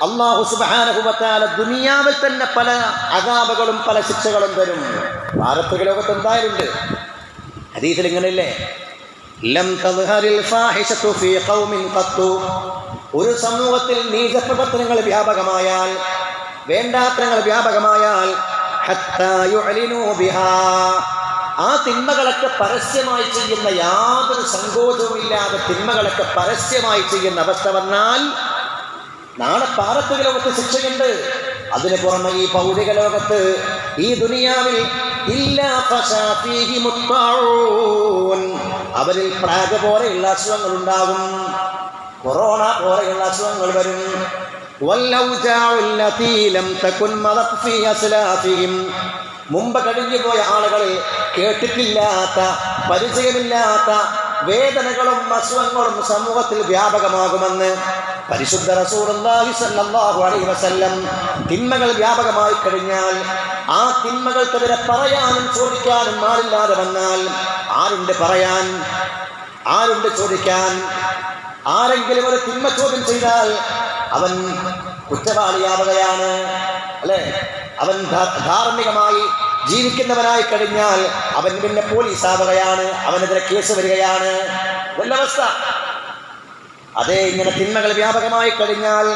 അള്ളാഹു സുബാനഹുബത്താല ദുനിയാവിൽ തന്നെ പല അതാപകളും പല ശിക്ഷകളും തരും. വാർത്തക ലോകത്ത് എന്തായാലുണ്ട് ഹദീസിൽ ഇങ്ങനെയല്ലേ? ലം ഖൗമിൻ ഒരു സമൂഹത്തിൽ നീചപ്രവർത്തനങ്ങൾ വ്യാപകമായാൽ വേണ്ടാത്തങ്ങൾ വ്യാപകമായാൽ ആ തിന്മകളൊക്കെ പരസ്യമായി ചെയ്യുന്ന യാതൊരു സങ്കോചവുമില്ലാതെ തിന്മകളൊക്കെ പരസ്യമായി ചെയ്യുന്ന അവസ്ഥ വന്നാൽ നാളെ പാരത്വിക ലോകത്ത് ശിക്ഷയുണ്ട്. അതിനു പുറമെ ഈ ഭൗതിക ലോകത്ത് ഈ ദുനിയാവിൽ. അവരിൽ പ്രാഗ് പോലെയുള്ള അസുഖങ്ങൾ ഉണ്ടാകും. കൊറോണ പോലെയുള്ള അസുഖങ്ങൾ വരും. മുമ്പ് കഴിഞ്ഞുപോയ ആളുകളിൽ കേട്ടിട്ടില്ലാത്ത പരിചയമില്ലാത്ത വേദനകളും അസുഖങ്ങളും സമൂഹത്തിൽ വ്യാപകമാകുമെന്ന് പരിശുദ്ധ അലൈഹി വസല്ലം തിന്മകൾ വ്യാപകമായി കഴിഞ്ഞാൽ ആ തിന്മകൾക്കെതിരെ പറയാനും ചോദിക്കാനും ആളില്ലാതെ വന്നാൽ ആരുണ്ട് പറയാൻ? ആരുണ്ട് ചോദിക്കാൻ? ആരെങ്കിലും ഒരു തിന്മ ചോദ്യം ചെയ്താൽ അവൻ കുറ്റവാളിയാവുകയാണ് അല്ലേ? അവൻ ധാർമ്മികമായി ജീവിക്കുന്നവനായി കഴിഞ്ഞാൽ അവൻ പിന്നെ പോലീസ് ആവുകയാണ് അവനെതിരെ കേസ് വരികയാണ്. വല്ലവസ്ഥ? അതേ ഇങ്ങനെ തിന്മകൾ വ്യാപകമായി കഴിഞ്ഞാൽ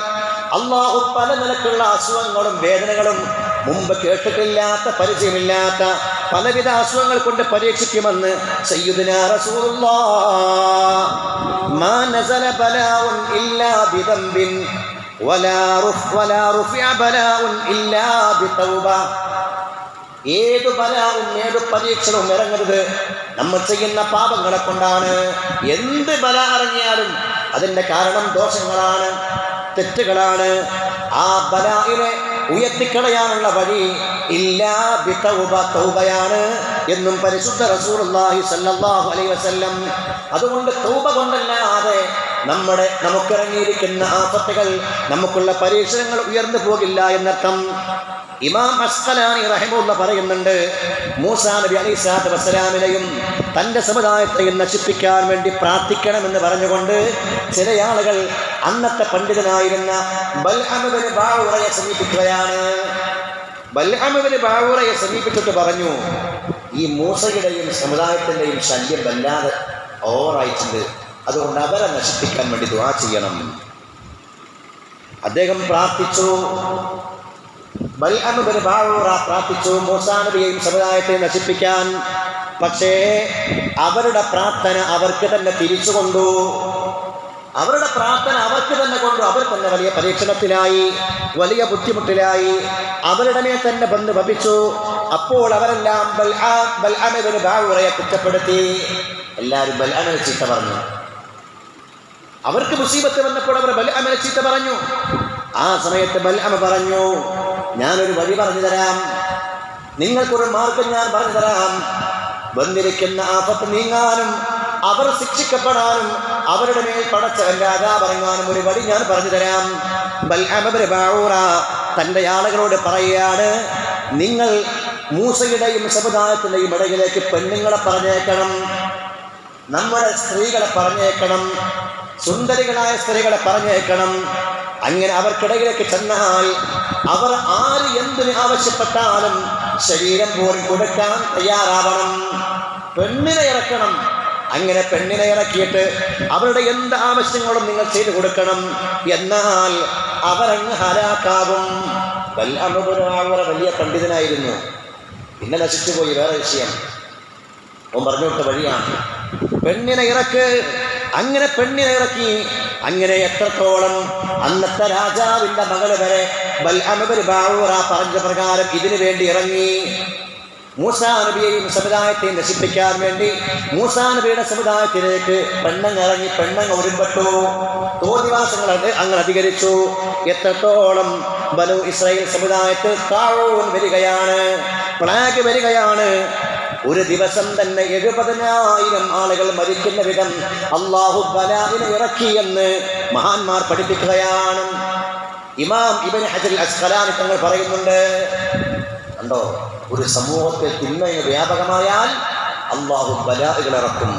അള്ളാഹു പല നിലക്കുള്ള അസുഖങ്ങളും വേദനകളും മുമ്പ് കേട്ടിട്ടില്ലാത്ത പരിചയമില്ലാത്ത പലവിധ അസുഖങ്ങൾ കൊണ്ട് പരീക്ഷിക്കുമെന്ന് സയ്യിദുന റസൂലുള്ളാഹ്. ഏത് ബലാവും ഏത് പരീക്ഷണവും ഇറങ്ങരുത്. നമ്മൾ ചെയ്യുന്ന പാപങ്ങളെ കൊണ്ടാണ്. എന്ത് ബല ഇറങ്ങിയാലും അതിന്റെ കാരണം ദോഷങ്ങളാണ് തെറ്റുകളാണ്. ആ ബലായിനെ ഉയർത്തിക്കളയാനുള്ള വഴി ഇല്ലാ ബിതൗബ തൗബയാണ് എന്നും പരിശുദ്ധ റസൂലുള്ളാഹി സല്ലല്ലാഹു അലൈഹി വസല്ലം അതുകൊണ്ട് തൗബ കൊണ്ടല്ലാതെ നമ്മുടെ നമുക്കിറങ്ങിയിരിക്കുന്ന ആപത്തുകൾ നമുക്കുള്ള പരീക്ഷണങ്ങൾ ഉയർന്നു പോകില്ല എന്നർത്ഥം. ഇമാം അസ്കലാനി റഹിമുള്ള പറയുന്നുണ്ട് മൂസാ നബി അലൈഹി സ്വലാത്തു വസ്സലാമിനെയും തന്റെ സമുദായത്തെയും നശിപ്പിക്കാൻ വേണ്ടി പ്രാർത്ഥിക്കണമെന്ന് പറഞ്ഞുകൊണ്ട് ചില ആളുകൾ അന്നത്തെ പണ്ഡിതനായിരുന്ന ബൽഹമുദിനെ ബാവുറയെ സമീപിക്കുകയാണ്. ബൽഅമുബിന് ബാവുറയെ സമീപിച്ചിട്ട് പറഞ്ഞു ഈ മൂസയുടെയും സമുദായത്തിന്റെയും ശല്യം വല്ലാതെ ഓവറായിട്ടുണ്ട്. അതുകൊണ്ട് അവരെ നശിപ്പിക്കാൻ വേണ്ടി ദുവാ ചെയ്യണം. അദ്ദേഹം പ്രാർത്ഥിച്ചു. ബൽഹാമിന് ബിൻ ബാഊറ പ്രാർത്ഥിച്ചു മൂസാനബിയെയും സമുദായത്തെ നശിപ്പിക്കാൻ. പക്ഷേ അവരുടെ പ്രാർത്ഥന അവർക്ക് തന്നെ തിരിച്ചു കൊണ്ടു. അവരുടെ പ്രാർത്ഥന അവർക്ക് തന്നെ കൊണ്ട് അവർ തന്നെ വലിയ പരീക്ഷണത്തിലായി വലിയ ബുദ്ധിമുട്ടിലായി. അവരുടെ മേൽ തന്നെ ബന്ധു ഭവിച്ചു അപ്പോൾ അവരെല്ലാം ബൽആ- ബൽഅം ബിൻ ബാഊറയെ കുറ്റപ്പെടുത്തി. എല്ലാവരും ബൽഅമിനെ ചീത്ത പറഞ്ഞു. അവർക്ക് മുസീബത്ത് വന്നപ്പോൾ അവർ ബൽഅമിനെ ചീത്ത പറഞ്ഞു. ആ സമയത്ത് ബൽഅമ പറഞ്ഞു ഞാനൊരു വഴി പറഞ്ഞു തരാം. നിങ്ങൾക്കൊരു മാർഗം ഞാൻ പറഞ്ഞു തരാം. വന്നിരിക്കുന്ന ആപത്ത് നീങ്ങാനും അവർ ശിക്ഷിക്കപ്പെടാനും അവരുടെ മേൽ പടച്ചവന്റെ പറയുവാനും ഒരു വഴി ഞാൻ പറഞ്ഞു തരാം. തന്റെ ആളുകളോട് പറയുകയാണ് നിങ്ങൾ മൂസയുടെയും സമുദായത്തിന്റെയും ഇടയിലേക്ക് പെണ്ണുങ്ങളെ പറഞ്ഞേക്കണം നമ്മുടെ സ്ത്രീകളെ പറഞ്ഞേക്കണം സുന്ദരികളായ സ്ത്രീകളെ പറഞ്ഞേക്കണം. അങ്ങനെ അവർക്കിടയിലേക്ക് ചെന്നാൽ അവർ ആര് എന്തിന് ആവശ്യപ്പെട്ടാലും ശരീരം പോലും കൊടുക്കാൻ തയ്യാറാവണം. പെണ്ണിനെ ഇറക്കണം. അങ്ങനെ പെണ്ണിനെ ഇറക്കിയിട്ട് അവരുടെ എന്ത് ആവശ്യങ്ങളും നിങ്ങൾ ചെയ്തു കൊടുക്കണം. എന്നാൽ അവരങ്ങ് ഹലാക്കാവും വല്ല വലിയ പണ്ഡിതനായിരുന്നു. പിന്നെ നശിച്ചുപോയി വേറെ വിഷയം. അവൻ പറഞ്ഞു കൊടുത്ത വഴിയാണ്. പെണ്ണിനെ ഇറക്ക്. അങ്ങനെ പെണ്ണിനെ ഇറക്കി. അങ്ങനെ എത്രത്തോളം അന്നത്തെ രാജാവിന്റെ മകൾ വരെ ബൽഅമബർ ബാവൂറ പറഞ്ഞ പ്രകാരം ഇതിനു വേണ്ടി ഇറങ്ങി. മൂസാ നബിയെയും സമുദായത്തെയും നശിപ്പിക്കാൻ വേണ്ടി മൂസാ നബിയുടെ സമുദായത്തിലേക്ക് പെണ്ണങ്ങ് ഇറങ്ങി പെണ്ണങ്ങ് ഒരുമ്പെട്ടു തോന്നിവാസങ്ങൾ അങ്ങ് അധികരിച്ചു. എത്രത്തോളം ബലു ഇസ്രായേൽ സമുദായത്തിൽ താഴൂൻ വരികയാണ് പ്ലാഗ് വരികയാണ്. ഒരു ദിവസം തന്നെ എഴുപതിനായിരം ആളുകൾ മരിക്കുന്ന വിധം അള്ളാഹു ബലാവിനെ ഇറക്കി എന്ന് മഹാന്മാർ പഠിപ്പിക്കുകയാണ്. ഇമാം ഇബൻ ഹജൽ അസ്ഖലാനി തങ്ങൾ പറയുന്നുണ്ട് കണ്ടോ? ഒരു സമൂഹത്തെ തിന്മയിൽ വ്യാപകമായാൽ അള്ളാഹു ബലാഹുകൾ ഇറക്കും.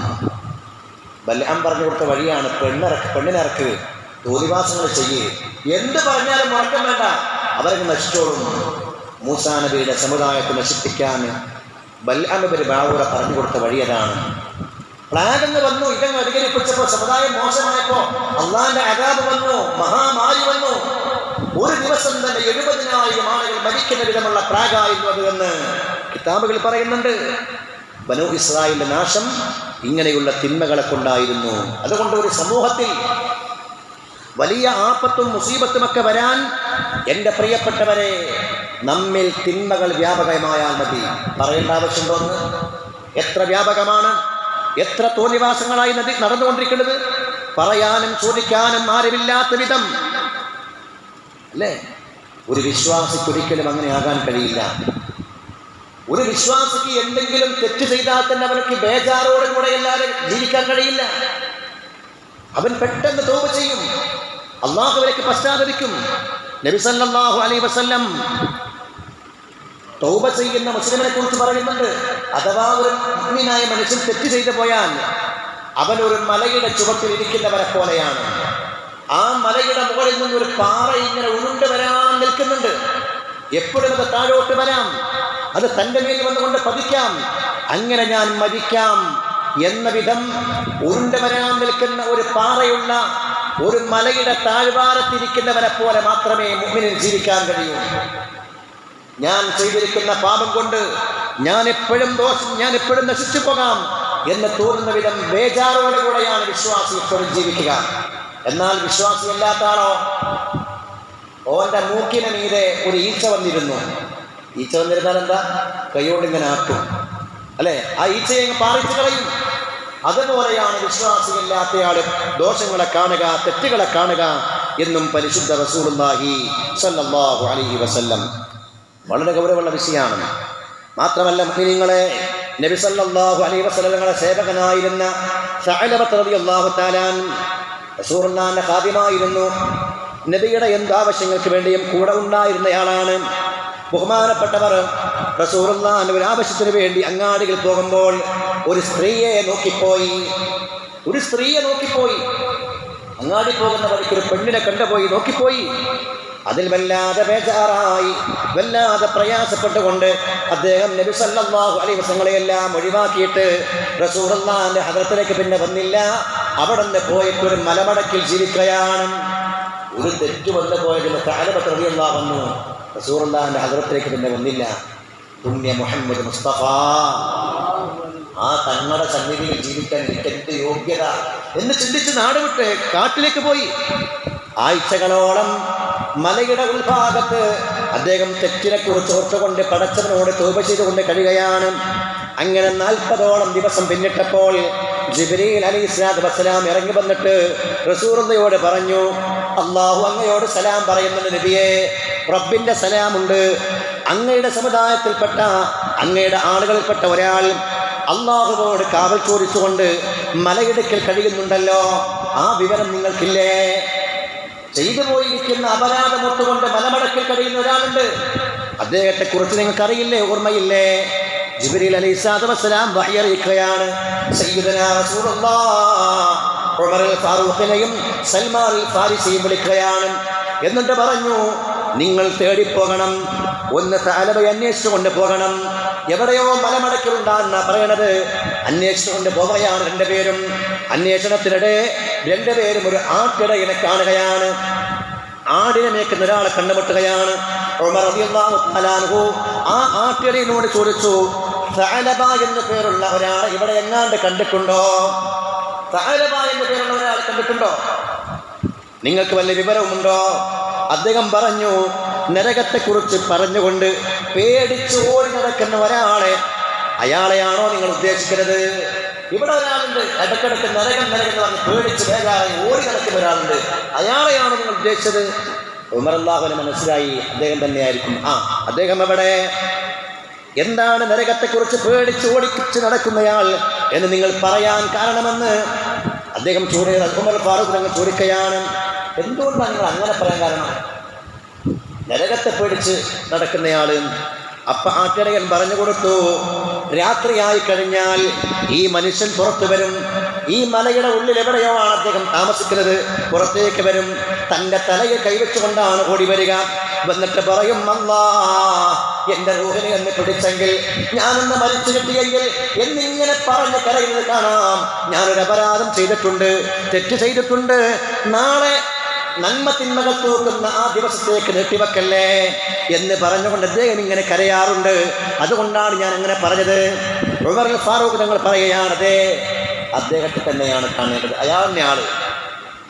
ബലാം പറഞ്ഞു കൊടുത്ത വഴിയാണ് പെണ്ണിറക്ക് പെണ്ണിനിറക്ക് തോലിവാസങ്ങൾ ചെയ്യേ. എന്ത് പറഞ്ഞാലും മാറ്റം വേണ്ട. അവരങ്ങ് നശിച്ചോളും. മൂസാ നബിയുടെ സമുദായത്തെ നശിപ്പിക്കാൻ ബൽഅമബര് ബാവൂറ പറഞ്ഞു കൊടുത്ത വഴി അതാണ്. എന്ന് വന്നു. ഇതങ്ങ് അധികരിപ്പിച്ചപ്പോൾ സമുദായം മോശമായപ്പോ അള്ളാന്റെ അകാബ് വന്നു. മഹാമാരി വന്നു. ഒരു ദിവസം തന്നെ എഴുപതിനായിരം ആളുകൾ മരിക്കുന്ന വിധമുള്ള പ്രാഗായിരുന്നു അത് എന്ന് കിതാബുകൾ പറയുന്നുണ്ട്. ബനു ഇസ്രായേലിന്റെ നാശം ഇങ്ങനെയുള്ള തിന്മകളെ കൊണ്ടായിരുന്നു അതുകൊണ്ട് ഒരു സമൂഹത്തിൽ വലിയ ആപത്തും മുസീബത്തുമൊക്കെ വരാൻ എന്റെ പ്രിയപ്പെട്ടവരെ നമ്മിൽ തിന്മകൾ വ്യാപകമായാൽ മതി. പറയേണ്ട ആവശ്യമുണ്ടോന്ന് എത്ര വ്യാപകമാണ്? എത്ര തോന്നിവാസങ്ങളായി നദി നടന്നുകൊണ്ടിരിക്കുന്നത്? പറയാനും ചോദിക്കാനും ആരുമില്ലാത്ത വിധം അല്ലേ? ഒരു വിശ്വാസിക്ക് ഒരിക്കലും അങ്ങനെ ആകാൻ കഴിയില്ല. ഒരു വിശ്വാസിക്ക് എന്തെങ്കിലും തെറ്റ് ചെയ്താൽ തന്നെ അവനക്ക് ബേജാറോടും കൂടെ എല്ലാവരും ജീവിക്കാൻ കഴിയില്ല. അവൻ പെട്ടെന്ന് തോപ ചെയ്യും. അള്ളാഹുവിലേക്ക് പശ്ചാത്തപിക്കും. നബി സല്ലല്ലാഹു അലൈഹി വസല്ലം തൗബ ചെയ്യുന്ന മുസ്ലിമിനെ കുറിച്ച് പറയുന്നുണ്ട്. അഥവാ ഒരു മുഅ്മിനായ മനുഷ്യൻ തെറ്റ് ചെയ്തു പോയാൽ അവൻ ഒരു മലയുടെ ചുവട്ടിൽ ഇരിക്കുന്നവരെ പോലെയാണ്. ആ മലയുടെ മുകളിൽ നിന്ന് ഒരു പാറ ഇങ്ങനെ ഉരുണ്ട് വരാൻ നിൽക്കുന്നുണ്ട്. എപ്പോഴും അത് താഴോട്ട് വരാം. അത് തന്റെ മേൽ വന്നുകൊണ്ട് പതിക്കാം. അങ്ങനെ ഞാൻ മരിക്കാം എന്ന വിധം ഉരുണ്ട് വരാൻ നിൽക്കുന്ന ഒരു പാറയുള്ള ഒരു മലയുടെ താഴ്വാരത്തിരിക്കുന്നവരെ പോലെ മാത്രമേ മുമ്പിനിൽ ജീവിക്കാൻ കഴിയൂ. ഞാൻ ചെയ്തിരിക്കുന്ന പാപം കൊണ്ട് ഞാൻ എപ്പോഴും ദോഷം ഞാൻ എപ്പോഴും നശിച്ചു പോകാം എന്ന് തോന്നുന്ന വിധം ബേജാറോടെ കൂടെയാണ് വിശ്വാസി എപ്പോഴും ജീവിക്കുക. എന്നാൽ വിശ്വാസി അല്ലാത്ത ആളോ ഓന്റെ മൂക്കിന് മീതെ ഒരു ഈച്ച വന്നിരുന്നു. ഈച്ച വന്നിരുന്നാൽ എന്താ? കൈകൊണ്ട് ഇങ്ങനെ ആക്കും. അല്ലെ? ആ ഈച്ചയെ പാറിച്ചു കളയും. അതുപോലെയാണ് വിശ്വാസിയില്ലാത്തയാൾ ദോഷങ്ങളെ കാണുക തെറ്റുകളെ കാണുക എന്നും പരിശുദ്ധ റസൂലുള്ളാഹി സല്ലാഹു അലൈഹി വസല്ലം. വളരെ ഗൗരവമുള്ള വിഷയമാണ്. മാത്രമല്ല മുഅ്മിനീങ്ങളെ നബി സല്ലാഹു അലൈഹി വസല്ലമയുടെ സേവകനായിരുന്ന റബി അള്ളാഹു തആലാൻ റസൂലുള്ളാഹിന്റെ ഹാദ്യമായിരുന്നു നബിയുടെ എന്താവശ്യങ്ങൾക്ക് വേണ്ടിയും കൂടെ ഉണ്ടായിരുന്നയാളാണ് ബഹുമാനപ്പെട്ടവർ. റസൂറുല്ലാന്റെ ഒരു ആവശ്യത്തിന് വേണ്ടി അങ്ങാടികൾ പോകുമ്പോൾ ഒരു സ്ത്രീയെ നോക്കിപ്പോയി. ഒരു സ്ത്രീയെ നോക്കിപ്പോയി. അങ്ങാടി പോകുന്ന വഴിക്ക് ഒരു പെണ്ണിനെ കണ്ടുപോയി നോക്കിപ്പോയി. അതിൽ വല്ലാതെ ബേജാറായി വല്ലാതെ പ്രയാസപ്പെട്ടുകൊണ്ട് അദ്ദേഹം നബി അലൈഹി വസങ്ങളെയെല്ലാം ഒഴിവാക്കിയിട്ട് റസൂറുല്ലാന്റെ ഹദത്തിലേക്ക് പിന്നെ വന്നില്ല. അവിടെ ഒരു മലമടക്കിൽ ജീവിക്കുകയാണ്. ഒരു തെറ്റ് വന്നു പോയതിന് റളിയല്ലാഹു വന്നു റസൂറുല്ലാന്റെ ഹദറത്തിലേക്ക് പിന്നെ വന്നില്ല. പുണ്യ മുഹമ്മദ് മുസ്തഫ. ആ തങ്ങളുടെ സന്നിധിയിൽ ജീവിക്കാൻ എനിക്ക് എന്ത് യോഗ്യത? എന്ന് ചിന്തിച്ച് നാട് വിട്ട് കാട്ടിലേക്ക് പോയി. ആഴ്ചകളോളം മലയുടെ ഉൾഭാഗത്ത് അദ്ദേഹം തെറ്റിനെ കുറിച്ച് ഓർത്തുകൊണ്ട് പടച്ചവനോട് തോപ ചെയ്തുകൊണ്ട് കഴിയുകയാണ്. അങ്ങനെ നാൽപ്പതോളം ദിവസം പിന്നിട്ടപ്പോൾ ജിബ്രീൽ അലി ഇസ്ലാത്ത് വസ്സലാം ഇറങ്ങി വന്നിട്ട് റസൂറന്നയോട് പറഞ്ഞു അള്ളാഹു അങ്ങയോട് സലാം പറയുന്നുണ്ട് നബിയെ റബ്ബിന്റെ സലാമുണ്ട്. അങ്ങയുടെ സമുദായത്തിൽപ്പെട്ട അങ്ങയുടെ ആളുകളിൽപ്പെട്ട ഒരാൾ അള്ളാഹുവോട് കാവൽ ചോദിച്ചുകൊണ്ട് മലയിടുക്കൽ കഴിയുന്നുണ്ടല്ലോ ആ വിവരം നിങ്ങൾക്കില്ലേ? ചെയ്തു പോയിരിക്കുന്ന അപരാധമൊത്തുകൊണ്ട് മലമടക്കിൽ കഴിയുന്ന ഒരാളുണ്ട്. അദ്ദേഹത്തെ കുറിച്ച് നിങ്ങൾക്ക് അറിയില്ലേ ഓർമ്മയില്ലേ? ജിബിരിൽ അലൈഹി സ്വലാത്തു വസ്സലാം വഹിയറിയിക്കുകയാണ് സയ്യിദനാ റസൂലുള്ളാഹ് ഉമർ ഫാറൂഖിനെയും സൽമാൻ ഫാരിസിയും വിളിക്കുകയാണ്. എന്നിട്ട് പറഞ്ഞു നിങ്ങൾ തേടിപ്പോകണം. ഒന്ന് തലവയെ അന്വേഷിച്ചു കൊണ്ട് പോകണം. എവിടെയോ മലമടക്കിലുണ്ടാകുന്ന പറയണത്. അന്വേഷിച്ചു കൊണ്ട് പോവുകയാണ് രണ്ടുപേരും. അന്വേഷണത്തിനിടെ രണ്ടുപേരും ഒരു ആട്ടിടയിനെ കാണുകയാണ്. ആടിനെ മേക്കുന്ന ഒരാളെ കണ്ടുമുട്ടുകയാണ്. ആ ആട്ടിടയിലൂടെ ചോദിച്ചു സഅലബ എന്ന പേരുള്ള ഒരാളെ ഇവിടെ എങ്ങാണ്ട് കണ്ടിട്ടുണ്ടോ? സഅലബ എന്ന പേരുള്ള ഒരാൾ കണ്ടിട്ടുണ്ടോ? നിങ്ങൾക്ക് വല്ല വിവരവുമുണ്ടോ? അദ്ദേഹം പറഞ്ഞു നരകത്തെക്കുറിച്ച് പറഞ്ഞുകൊണ്ട് പേടിച്ച് ഓടി നടക്കുന്ന ഒരാളെ അയാളെയാണോ നിങ്ങൾ ഉദ്ദേശിക്കുന്നത്? ഇവിടെ ഒരാളുണ്ട് ഇടക്കിടക്ക് നരകം നരകം പറഞ്ഞ് പേടിച്ച് വേഗായി ഓടി നടക്കുന്ന ഒരാളുണ്ട്. അയാളെയാണോ നിങ്ങൾ ഉദ്ദേശിച്ചത്? ഉമർ അള്ളാഹുവിന് മനസ്സിലായി അദ്ദേഹം തന്നെയായിരിക്കും. ആ അദ്ദേഹം എവിടെ? എന്താണ് നരകത്തെക്കുറിച്ച് പേടിച്ച് ഓടിപ്പിച്ച് നടക്കുന്നയാൾ എന്ന് നിങ്ങൾ പറയാൻ കാരണമെന്ന് അദ്ദേഹം ചോദിയ ഉമർ ഫാറൂഖ് ചോദിക്കുകയാണ് എന്തുകൊണ്ടാണ് നിങ്ങൾ അങ്ങനെ പറയാൻ കാരണം? നരകത്തെ പേടിച്ച് നടക്കുന്നയാൾ ആ ആട്ടിടയൻ പറഞ്ഞു കൊടുത്തു രാത്രിയായി കഴിഞ്ഞാൽ ഈ മനുഷ്യൻ പുറത്തു വരും. ഈ മലയുടെ ഉള്ളിൽ എവിടെയോ ആണ് അദ്ദേഹം താമസിക്കുന്നത്? പുറത്തേക്ക് വരും. തന്റെ തലയെ കൈവച്ചുകൊണ്ടാണ് ഓടി വരിക. എന്നിട്ട് പറയും അല്ലാ എന്റെ റൂഹിനെ എന്ന് പിടിച്ചെങ്കിൽ ഞാനൊന്ന് മരിച്ചു കിട്ടിയെങ്കിൽ എന്നിങ്ങനെ പറഞ്ഞ് കരയുന്നത് കാണാം. ഞാനൊരു അപരാധം ചെയ്തിട്ടുണ്ട് തെറ്റ് ചെയ്തിട്ടുണ്ട്. നാളെ നന്മ തിന്മകൾ തൂക്കുന്ന ആ ദിവസത്തേക്ക് നീട്ടിവെക്കല്ലേ എന്ന് പറഞ്ഞുകൊണ്ട് അദ്ദേഹം ഇങ്ങനെ കരയാറുണ്ട്. അതുകൊണ്ടാണ് ഞാൻ അങ്ങനെ പറഞ്ഞത്. ഉമർ ഫാറൂഖ് ഞങ്ങൾ പറയുകയാണതേ അദ്ദേഹത്തെ തന്നെയാണ് കാണേണ്ടത്. അയാളിനെ ആൾ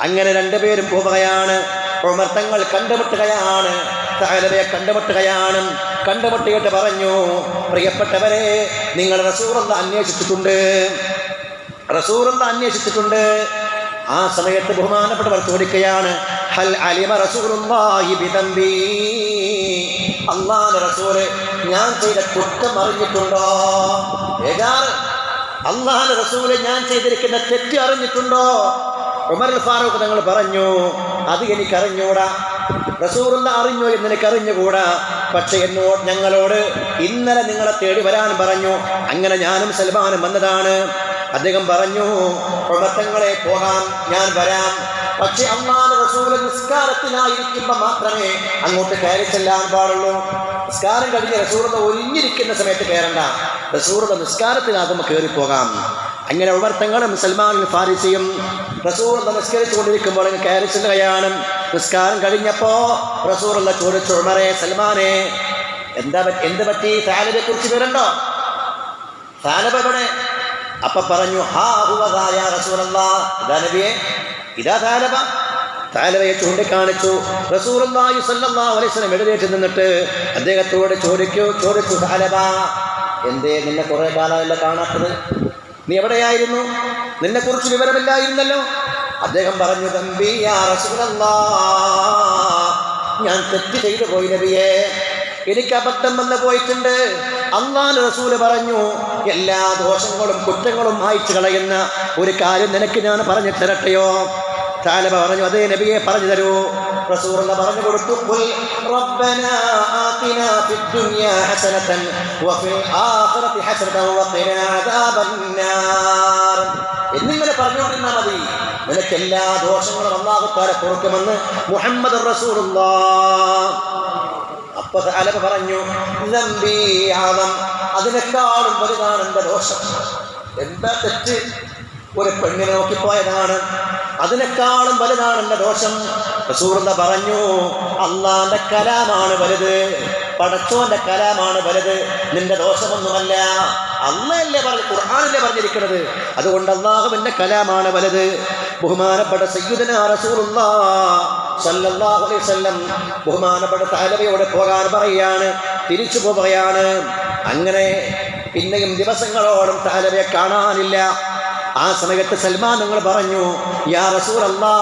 അങ്ങനെ രണ്ടുപേരും പോവുകയാണ്. ഉമർ തങ്ങൾ കണ്ടുമുട്ടുകയാണ്. താലവയെ കണ്ടുമുട്ടുകയാണ്. കണ്ടുമുട്ടിയിട്ട് പറഞ്ഞു പ്രിയപ്പെട്ടവരെ നിങ്ങൾ റസൂറന്ത അന്വേഷിച്ചിട്ടുണ്ട്. റസൂറന്ത അന്വേഷിച്ചിട്ടുണ്ട്. ആ സമയത്ത് ബഹുമാനപ്പെട്ടവർ ചോദിക്കുകയാണ് ഹൽ അലിമ റസൂലുള്ളാഹി ബിദംബി? റസൂൽ ഞാൻ ചെയ്ത കുറ്റം അറിഞ്ഞിട്ടുണ്ടോ? ഏതാറ് അള്ളാഹുവിന്റെ റസൂൽ ഞാൻ ചെയ്തിരിക്കുന്ന തെറ്റ് അറിഞ്ഞിട്ടുണ്ടോ? ഉമർ ഫാറൂഖ് തങ്ങൾ പറഞ്ഞു അത് എനിക്കറിഞ്ഞൂടാ. റസൂറുള്ള അറിഞ്ഞു എന്ന് എനിക്ക് അറിഞ്ഞുകൂടാ പക്ഷെ എന്നോ ഞങ്ങളോട് ഇന്നലെ നിങ്ങളെ തേടി വരാൻ പറഞ്ഞു. അങ്ങനെ ഞാനും സൽമാനും വന്നതാണ്. അദ്ദേഹം പറഞ്ഞു പ്രവർത്തങ്ങളെ പോകാൻ ഞാൻ വരാം. പക്ഷെ അമ്മാന റസൂല നിസ്കാരത്തിനായിരിക്കുമ്പോൾ മാത്രമേ അങ്ങോട്ട് കയറി ചെല്ലാൻ പാടുള്ളൂ. നിസ്കാരം കഴിഞ്ഞ് റസൂറത ഒഴിഞ്ഞിരിക്കുന്ന സമയത്ത് കയറണ്ട. റസൂറത നിസ്കാരത്തിനാകുമ്പോൾ കയറി പോകാം അങ്ങനെ ഉവർത്തങ്ങളും സൽമാൻ ഫാരിസിയും റസൂർ നമസ്കരിച്ചു കൊണ്ടിരിക്കുമ്പോൾ അങ്ങ് കയറി ചെല്ലുകയാണ് നിസ്കാരം കഴിഞ്ഞപ്പോ എന്ന ചോദിച്ചു ഉമറെ സൽമാനെ എന്താ എന്ത് പറ്റി? സാലബെ കുറിച്ച് വിവരണ്ടോ സാലബ എവിടെ? അപ്പൊ പറഞ്ഞു ഹാ റസൂലല്ലാ. ഇതാ നബിയെ ഇതാ താലബ താലവയെ ചൂണ്ടിക്കാണിച്ചു. റസൂലുള്ളാഹി സല്ലാ അലൈഹി വസല്ലം എഴുന്നേറ്റ് നിന്നിട്ട് അദ്ദേഹത്തോട് ചോദിക്കൂ ചോദിച്ചു താലബ എന്തേ നിന്നെ കുറേ കാലമല്ല കാണാത്തത്? നീ എവിടെയായിരുന്നു? നിന്നെക്കുറിച്ച് വിവരമില്ലായിരുന്നല്ലോ. അദ്ദേഹം പറഞ്ഞു തമ്പി ഞാൻ തെറ്റ് ചെയ്തു പോയി നബിയേ. എനിക്ക് അബദ്ധം വന്ന് പോയിട്ടുണ്ട്. അള്ളാൻ റസൂൽ പറഞ്ഞു എല്ലാ ദോഷങ്ങളും കുറ്റങ്ങളും മായിച്ചു കളയുന്ന ഒരു കാര്യം നിനക്ക് ഞാൻ പറഞ്ഞു തരട്ടെയോ? താലബ പറഞ്ഞു അതേ നബിയെ പറഞ്ഞു തരൂ. റസൂലുള്ള പറഞ്ഞു കൊടുത്തു "ഖുൽ റബ്ബനാ ആതിനാ ഫിദ് ദുനിയാ ഹസനതൻ വഫിൽ ആഖിറതി ഹസനതൻ വഖിനാ അദാബന്നാർ എന്നിങ്ങനെ പറഞ്ഞുകൊണ്ടിരുന്നാൽ മതി. നിനക്ക് എല്ലാ ദോഷങ്ങളും അള്ളാഹുത്താരെ പൊറുക്കുമെന്ന് മുഹമ്മദ് റസൂലുള്ളാഹ്. അപ്പൊ അലബ പറഞ്ഞു "ദംബി ആദം അതിനേക്കാളും വലുതാണ് എന്റെ ദോഷം. എന്താ തെറ്റ്? ഒരു പെണ്ണിനെ നോക്കിപ്പോയതാണ്. അതിനേക്കാളും വലുതാണ് എന്റെ ദോഷം റസൂർന്ന പറഞ്ഞു? അള്ളാന്റെ കലാമാണ് വലുത്. പടച്ചോന്റെ കലാമാണ് വലുത്. നിന്റെ ദോഷമൊന്നുമല്ല. അന്നല്ലേ പറഞ്ഞു ഖുർആാനല്ലേ പറഞ്ഞിരിക്കുന്നത്? അതുകൊണ്ട് അള്ളാഹുവിന്റെ കലാമാണ് വലുത്. ബഹുമാനപ്പെട്ട സയ്യുദന അലൈഹി വസല്ലം ബഹുമാനപ്പെട്ട തലവയോടെ പോകാൻ പറയുകയാണ് തിരിച്ചു പോവുകയാണ്. അങ്ങനെ പിന്നെയും ദിവസങ്ങളോടും തലവയെ കാണാനില്ല. ആ സമയത്ത് സൽമാൻ നിങ്ങൾ പറഞ്ഞു യാ റസൂർ അല്ലാ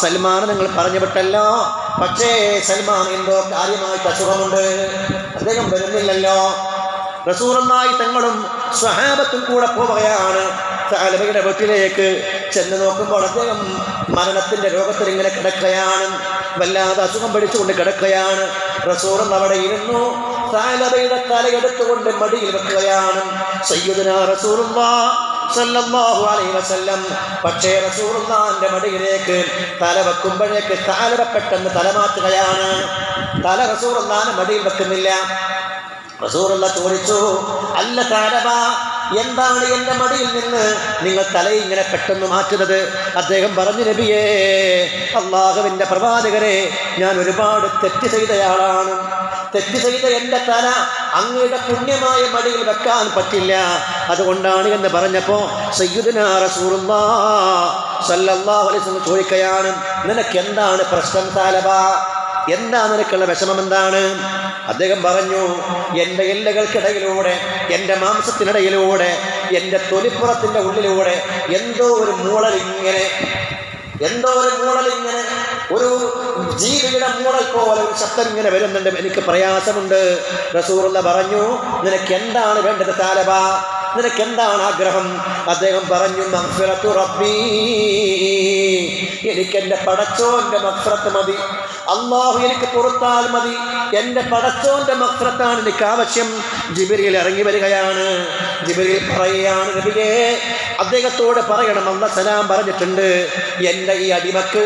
സൽമാൻ നിങ്ങൾ പറഞ്ഞു വിട്ടല്ലോ. പക്ഷേ സൽമാൻ എന്തോ കാര്യമായിട്ട് അസുഖമുണ്ട്. അദ്ദേഹം വരുന്നില്ലല്ലോ. റസൂറന്നായി തങ്ങളും സ്വഹാബത്തും കൂടെ പോവുകയാണ്. താലവയുടെ വീട്ടിലേക്ക് ചെന്ന് നോക്കുമ്പോൾ അദ്ദേഹം മരണത്തിന്റെ രോഗത്തിൽ ഇങ്ങനെ കിടക്കുകയാണ്. വല്ലാതെ അസുഖം പിടിച്ചുകൊണ്ട് കിടക്കുകയാണ്. റസൂറും അവിടെ ഇരുന്നു. താലവയുടെ തലയെടുത്തുകൊണ്ട് മടിയിൽ വെക്കുകയാണ്. സയ്യുദന റസൂറുള്ള സല്ലല്ലാഹു അലൈഹി വസല്ലം. പക്ഷേ റസൂലുള്ളാഹിന്റെ മടിയിലേക്ക് തല വെക്കുമ്പോഴേക്ക് താലവ പെട്ടെന്ന് തല മാറ്റുകയാണ്. തല റസൂലുള്ളാഹിന്റെ മടിയിൽ വെക്കുന്നില്ല. റസൂറുള്ള ചോദിച്ചു അല്ല താരബ എന്താണ് എന്റെ മടിയിൽ നിന്ന് നിങ്ങൾ തല ഇങ്ങനെ പെട്ടെന്ന് മാറ്റുന്നത്? അദ്ദേഹം പറഞ്ഞു നബിയേ അള്ളാഹുവിന്റെ പ്രവാചകരെ ഞാൻ ഒരുപാട് തെറ്റ് ചെയ്തയാളാണ്. തെറ്റ് ചെയ്ത എന്റെ തല അങ്ങയുടെ പുണ്യമായ മടിയിൽ വെക്കാൻ പറ്റില്ല. അതുകൊണ്ടാണ് എന്ന് പറഞ്ഞപ്പോൾ സയ്യുദിനാറസൂറുമാ റസൂറുല്ലാ സല്ലല്ലാഹു അലൈഹി ചോദിക്കുകയാണ് നിനക്ക് എന്താണ് പ്രശ്നം താലബ? എന്താ നിനക്കുള്ള വിഷമം എന്താണ് അദ്ദേഹം പറഞ്ഞു എന്റെ എല്ലകൾക്കിടയിലൂടെ എന്റെ മാംസത്തിനിടയിലൂടെ എന്റെ തൊലിപ്പുറത്തിന്റെ ഉള്ളിലൂടെ എന്തോ ഒരു മൂളൽ ഇങ്ങനെ എന്തോ ഒരു മൂളൽ ഇങ്ങനെ ഒരു ജീവിയുടെ മൂളൽ പോലെ ഒരു ശബ്ദം ഇങ്ങനെ വരുന്നുണ്ട്. എനിക്ക് പ്രയാസമുണ്ട്. റസൂറുള്ള പറഞ്ഞു നിനക്ക് എന്താണ് വേണ്ടത് താലബ? നിനക്ക് എന്താണ് ആഗ്രഹം അദ്ദേഹം പറഞ്ഞു റബ്ബീ എനിക്ക് എന്റെ പടച്ചോന്റെ മക്സരത്ത് മതി. അള്ളാഹു എനിക്ക് പുറത്താൽ മതി. എന്റെ പടച്ചോന്റെ മക്സരത്താണ് എനിക്ക് ആവശ്യം. ജിബിരിയിൽ ഇറങ്ങി വരികയാണ്. ജിബിരിയിൽ പറയുകയാണ് നബിയെ അദ്ദേഹത്തോട് പറയണം. അള്ള സലാം പറഞ്ഞിട്ടുണ്ട്. എന്റെ ഈ അടിമക്ക്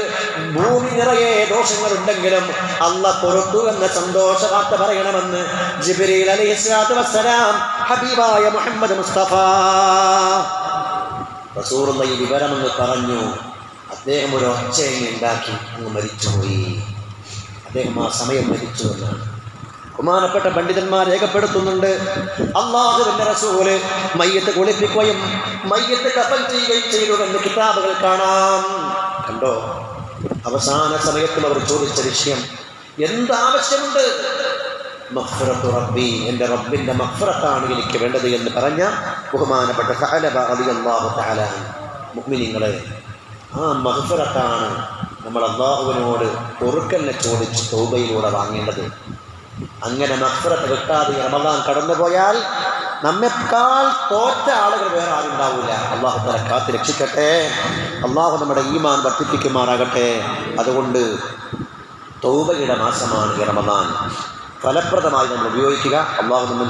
ഭൂമി നിറയെ ദോഷങ്ങളുണ്ടെങ്കിലും അല്ല പുറത്തു എന്ന സന്തോഷ വാർത്ത പറയണമെന്ന് ജിബിരിയിൽ അലൈഹി സ്വലാത്തു വസ്സലാം ഹബീബായ മുഹമ്മദ് മുസ്തഫ. റസൂറുള്ള വിവരമെന്ന് പറഞ്ഞു. അദ്ദേഹം ഒരു ഒച്ചയങ്ങ് ഉണ്ടാക്കി. അങ്ങ് മരിച്ചുപോയി. അദ്ദേഹം ആ സമയം മരിച്ചു എന്നാണ്. ബഹുമാനപ്പെട്ട പണ്ഡിതന്മാർ രേഖപ്പെടുത്തുന്നുണ്ട്. അള്ളാഹുവിന്റെ റസൂൽ മയ്യത്ത് കുളിപ്പിക്കുകയും മയ്യത്ത് കപ്പൽ ചെയ്യുകയും ചെയ്തു എന്ന് കിതാബുകൾ കാണാം. കണ്ടോ? അവസാന സമയത്തും അവർ ചോദിച്ച വിഷയം എന്താവശ്യമുണ്ട് മഖ്ഫറത്തു റബ്ബി എന്റെ റബ്ബിന്റെ മഹ്റത്താണ് എനിക്ക് വേണ്ടത് എന്ന് പറഞ്ഞ ബഹുമാനപ്പെട്ട സഹലബ അലി അള്ളാഹു തആല മുഹ്മിനിങ്ങളെ ആ മഹ്ഫറത്താണ് നമ്മൾ അള്ളാഹുവിനോട് പൊറുക്കലിനെ ചോദിച്ച് തൗബയിലൂടെ വാങ്ങേണ്ടത്. അങ്ങനെ മഹ്ഫറത്ത് കിട്ടാതെ റമദാൻ കടന്നുപോയാൽ നമ്മെക്കാൾ തോറ്റ ആളുകൾ വേറെ ആരുണ്ടാവില്ല അള്ളാഹു തല കാത്ത് രക്ഷിക്കട്ടെ. അള്ളാഹു നമ്മുടെ ഈമാൻ വർദ്ധിപ്പിക്കുമാറാകട്ടെ. അതുകൊണ്ട് തൗബയുടെ മാസമാണ് റമദാൻ. ഫലപ്രദമായി നമ്മൾ ഉപയോഗിക്കുക. അള്ളാഹു നമ്മൾ